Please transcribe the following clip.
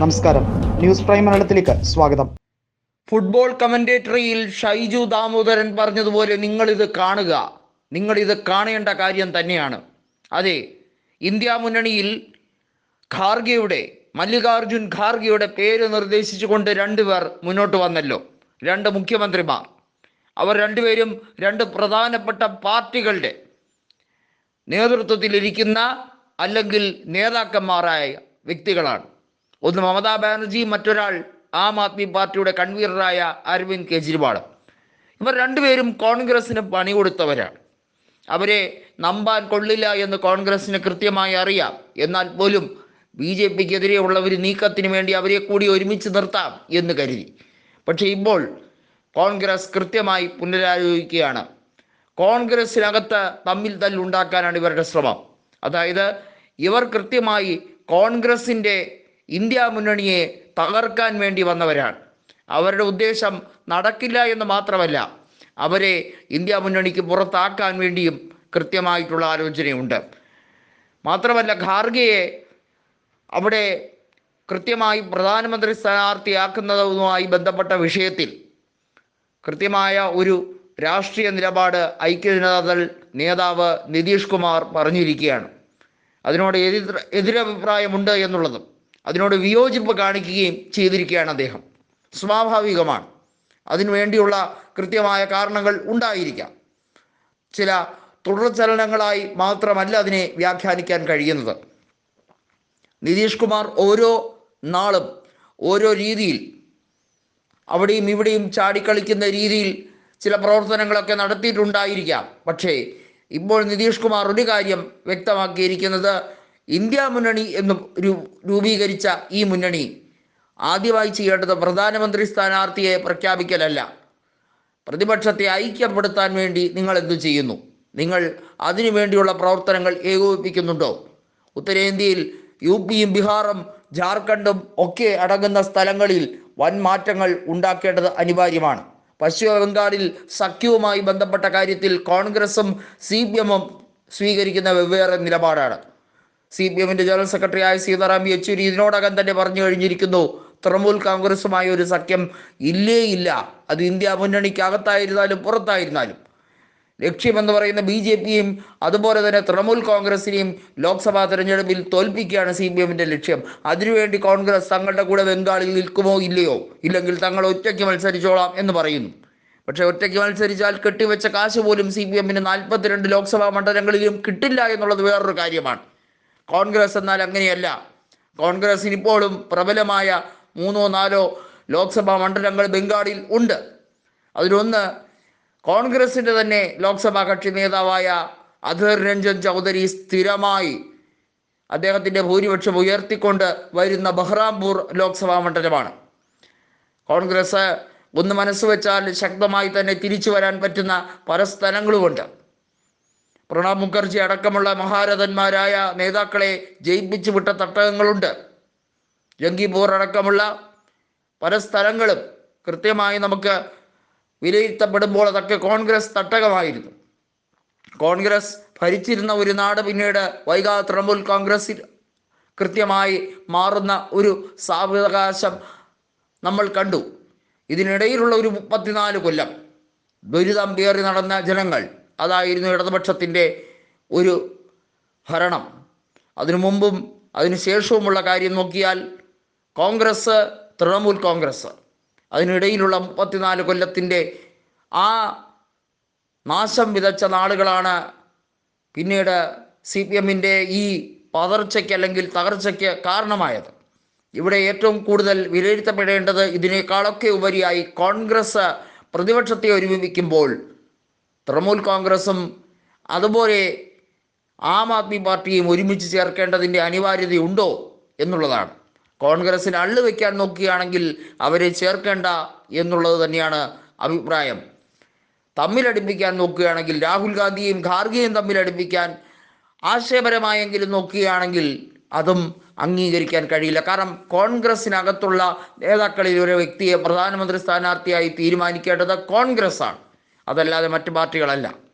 നമസ്കാരം. News prime മലയാളത്തിലേക്ക് സ്വാഗതം. ഫുട്ബോൾ കമന്റേറ്ററിയിൽ ഷൈജു ദാമോദരൻ പറഞ്ഞതുപോലെ നിങ്ങളിത് കാണുക. നിങ്ങളിത് കാണേണ്ട കാര്യം തന്നെയാണ്. അതെ ഇന്ത്യ മുന്നണിയിൽ ഖാർഗെയുടെ മല്ലികാർജുൻ ഖാർഗെയുടെ പേര് നിർദ്ദേശിച്ചുകൊണ്ട് രണ്ടുപേർ മുന്നോട്ട് വന്നല്ലോ. രണ്ട് മുഖ്യമന്ത്രിമാർ. അവർ രണ്ടുപേരും രണ്ട് പ്രധാനപ്പെട്ട പാർട്ടികളുടെ നേതൃത്വത്തിലിരിക്കുന്ന അല്ലെങ്കിൽ നേതാക്കന്മാരായ വ്യക്തികളാണ്. ഒന്ന് മമതാ ബാനർജി മറ്റൊരാൾ ആം ആദ്മി പാർട്ടിയുടെ കൺവീനറായ അരവിന്ദ് കെജ്രിവാൾ. ഇവർ രണ്ടുപേരും കോൺഗ്രസിന് പണി കൊടുത്തവരാണ്. അവരെ നമ്പാൻ കൊള്ളില്ല എന്ന് കോൺഗ്രസിന് കൃത്യമായി അറിയാം. എന്നാൽ പോലും ബി ജെ പിക്കെതിരെയുള്ള ഒരു നീക്കത്തിന് വേണ്ടി അവരെ കൂടി ഒരുമിച്ച് നിർത്താം എന്ന് കരുതി. പക്ഷേ ഇപ്പോൾ കോൺഗ്രസ് കൃത്യമായി പുനരാലോചിക്കുകയാണ്. കോൺഗ്രസിനകത്ത് തമ്മിൽ തല്ലുണ്ടാക്കാനാണ് ഇവരുടെ ശ്രമം. അതായത് ഇവർ കൃത്യമായി കോൺഗ്രസിന്റെ ഇന്ത്യ മുന്നണിയെ തകർക്കാൻ വേണ്ടി വന്നവരാണ്. അവരുടെ ഉദ്ദേശം നടക്കില്ല എന്ന് മാത്രമല്ല അവരെ ഇന്ത്യ മുന്നണിക്ക് പുറത്താക്കാൻ വേണ്ടിയും കൃത്യമായിട്ടുള്ള ആലോചനയുണ്ട്. മാത്രമല്ല ഖാർഗെയെ അവിടെ കൃത്യമായി പ്രധാനമന്ത്രി സ്ഥാനാർത്ഥിയാക്കുന്നതുമായി ബന്ധപ്പെട്ട വിഷയത്തിൽ കൃത്യമായ ഒരു രാഷ്ട്രീയ നിലപാട് ഐക്യ ജനതാദൾ നേതാവ് നിതീഷ് കുമാർ പറഞ്ഞിരിക്കുകയാണ്. അതിനോട് എതിർ എതിരഭിപ്രായമുണ്ട് എന്നുള്ളതും. അതിനോട് വിയോജിപ്പ് കാണിക്കുകയും ചെയ്തിരിക്കുകയാണ് അദ്ദേഹം. സ്വാഭാവികമാണ്. അതിനുവേണ്ടിയുള്ള കൃത്യമായ കാരണങ്ങൾ ഉണ്ടായിരിക്കാം. ചില തുടർചലനങ്ങളായി മാത്രമല്ല അതിനെ വ്യാഖ്യാനിക്കാൻ കഴിയുന്നത്. നിതീഷ് കുമാർ ഓരോ നാളും ഓരോ രീതിയിൽ അവിടെയും ഇവിടെയും ചാടിക്കളിക്കുന്ന രീതിയിൽ ചില പ്രവർത്തനങ്ങളൊക്കെ നടത്തിയിട്ടുണ്ടായിരിക്കാം. പക്ഷേ ഇപ്പോൾ നിതീഷ് കുമാർ ഒരു കാര്യം വ്യക്തമാക്കിയിരിക്കുന്നത് ഇന്ത്യ മുന്നണി എന്ന് രൂപീകരിച്ച ഈ മുന്നണി ആദ്യമായി ചെയ്യേണ്ടത് പ്രധാനമന്ത്രി സ്ഥാനാർത്ഥിയെ പ്രഖ്യാപിക്കലല്ല. പ്രതിപക്ഷത്തെ ഐക്യപ്പെടുത്താൻ വേണ്ടി നിങ്ങൾ എന്തു ചെയ്യുന്നു? നിങ്ങൾ അതിനു വേണ്ടിയുള്ള പ്രവർത്തനങ്ങൾ ഏകോപിപ്പിക്കുന്നുണ്ടോ? ഉത്തരേന്ത്യയിൽ യു പിയും ബീഹാറും ജാർഖണ്ഡും ഒക്കെ അടങ്ങുന്ന സ്ഥലങ്ങളിൽ വൻ മാറ്റങ്ങൾ ഉണ്ടാക്കേണ്ടത് അനിവാര്യമാണ്. പശ്ചിമ ബംഗാളിൽ സഖ്യവുമായി ബന്ധപ്പെട്ട കാര്യത്തിൽ കോൺഗ്രസും സി പി എമ്മും സ്വീകരിക്കുന്ന വെവ്വേറെ നിലപാടാണ്. സി പി എമ്മിന്റെ ജനറൽ സെക്രട്ടറിയായ സീതാറാം യെച്ചൂരി ഇതിനോടകം തന്നെ പറഞ്ഞു കഴിഞ്ഞിരിക്കുന്നു. തൃണമൂൽ കോൺഗ്രസുമായി ഒരു സഖ്യം ഇല്ലേ ഇല്ല. അത് ഇന്ത്യ മുന്നണിക്കകത്തായിരുന്നാലും പുറത്തായിരുന്നാലും. ലക്ഷ്യമെന്ന് പറയുന്ന ബി ജെ പിയും അതുപോലെ തന്നെ തൃണമൂൽ കോൺഗ്രസിനെയും ലോക്സഭാ തെരഞ്ഞെടുപ്പിൽ തോൽപ്പിക്കുകയാണ് സി പി എമ്മിന്റെ ലക്ഷ്യം. അതിനുവേണ്ടി കോൺഗ്രസ് തങ്ങളുടെ കൂടെ ബംഗാളിൽ നിൽക്കുമോ ഇല്ലയോ? ഇല്ലെങ്കിൽ തങ്ങൾ ഒറ്റയ്ക്ക് മത്സരിച്ചോളാം എന്ന് പറയുന്നു. പക്ഷേ ഒറ്റയ്ക്ക് മത്സരിച്ചാൽ കെട്ടിവെച്ച കാശ് പോലും സി പി എമ്മിന് നാൽപ്പത്തിരണ്ട് ലോക്സഭാ മണ്ഡലങ്ങളിലും കിട്ടില്ല എന്നുള്ളത് വേറൊരു കാര്യമാണ്. കോൺഗ്രസ് എന്നാൽ അങ്ങനെയല്ല. കോൺഗ്രസിന് ഇപ്പോഴും പ്രബലമായ മൂന്നോ നാലോ ലോക്സഭാ മണ്ഡലങ്ങൾ ബംഗാളിൽ ഉണ്ട്. അതിലൊന്ന് കോൺഗ്രസിന്റെ തന്നെ ലോക്സഭാ കക്ഷി നേതാവായ അധീർ രഞ്ജൻ ചൗധരി സ്ഥിരമായി അദ്ദേഹത്തിന്റെ ഭൂരിപക്ഷം ഉയർത്തിക്കൊണ്ട് വരുന്ന ബഹ്റാംപൂർ ലോക്സഭാ മണ്ഡലമാണ്. കോൺഗ്രസ് ഒന്ന് മനസ്സ് വെച്ചാൽ ശക്തമായി തന്നെ തിരിച്ചു വരാൻ പറ്റുന്ന പല സ്ഥലങ്ങളുമുണ്ട്. പ്രണബ് മുഖർജി അടക്കമുള്ള മഹാരഥന്മാരായ നേതാക്കളെ ജയിപ്പിച്ചു വിട്ട തട്ടകങ്ങളുണ്ട്. ജംഗിപൂർ അടക്കമുള്ള പല സ്ഥലങ്ങളും കൃത്യമായി നമുക്ക് വിലയിരുത്തപ്പെടുമ്പോൾ അതൊക്കെ കോൺഗ്രസ് തട്ടകമായിരുന്നു. കോൺഗ്രസ് ഭരിച്ചിരുന്ന ഒരു നാട് പിന്നീട് വൈകാതെ തൃണമൂൽ കോൺഗ്രസിൽ കൃത്യമായി മാറുന്ന ഒരു സാവകാശം നമ്മൾ കണ്ടു. ഇതിനിടയിലുള്ള ഒരു മുപ്പത്തിനാല് കൊല്ലം ദുരിതം പേറി നടന്ന ജനങ്ങൾ അതായിരുന്നു ഇടതുപക്ഷത്തിന്റെ ഒരു ഭരണം. അതിനു മുമ്പും അതിനു ശേഷവുമുള്ള കാര്യം നോക്കിയാൽ കോൺഗ്രസ് തൃണമൂൽ കോൺഗ്രസ്. അതിനിടയിലുള്ള മുപ്പത്തിനാല് കൊല്ലത്തിന്റെ ആ നാശം വിതച്ച നാളുകളാണ് പിന്നീട് സി പി എമ്മിന്റെ ഈ പതർച്ചയ്ക്ക് അല്ലെങ്കിൽ തകർച്ചയ്ക്ക് കാരണമായത്. ഇവിടെ ഏറ്റവും കൂടുതൽ വിലയിരുത്തപ്പെടേണ്ടത് ഇതിനേക്കാളൊക്കെ ഉപരിയായി കോൺഗ്രസ് പ്രതിപക്ഷത്തെ ഒരുമിപ്പിക്കുമ്പോൾ തൃണമൂൽ കോൺഗ്രസും അതുപോലെ ആം ആദ്മി പാർട്ടിയും ഒരുമിച്ച് ചേർക്കേണ്ടതിന്റെ അനിവാര്യതയുണ്ടോ എന്നുള്ളതാണ്. കോൺഗ്രസിന് അള്ളു വയ്ക്കാൻ നോക്കുകയാണെങ്കിൽ അവരെ ചേർക്കേണ്ട എന്നുള്ളത് തന്നെയാണ് അഭിപ്രായം. തമ്മിലടുപ്പിക്കാൻ നോക്കുകയാണെങ്കിൽ രാഹുൽ ഗാന്ധിയും ഖാർഗെയും തമ്മിലടുപ്പിക്കാൻ ആശയപരമായെങ്കിലും നോക്കുകയാണെങ്കിൽ അതും അംഗീകരിക്കാൻ കഴിയില്ല. കാരണം കോൺഗ്രസിനകത്തുള്ള നേതാക്കളിൽ ഒരു വ്യക്തിയെ പ്രധാനമന്ത്രി സ്ഥാനാർത്ഥിയായി തീരുമാനിക്കേണ്ടത് കോൺഗ്രസ് ആണ് അതല്ലാതെ മറ്റു പാർട്ടികളല്ല.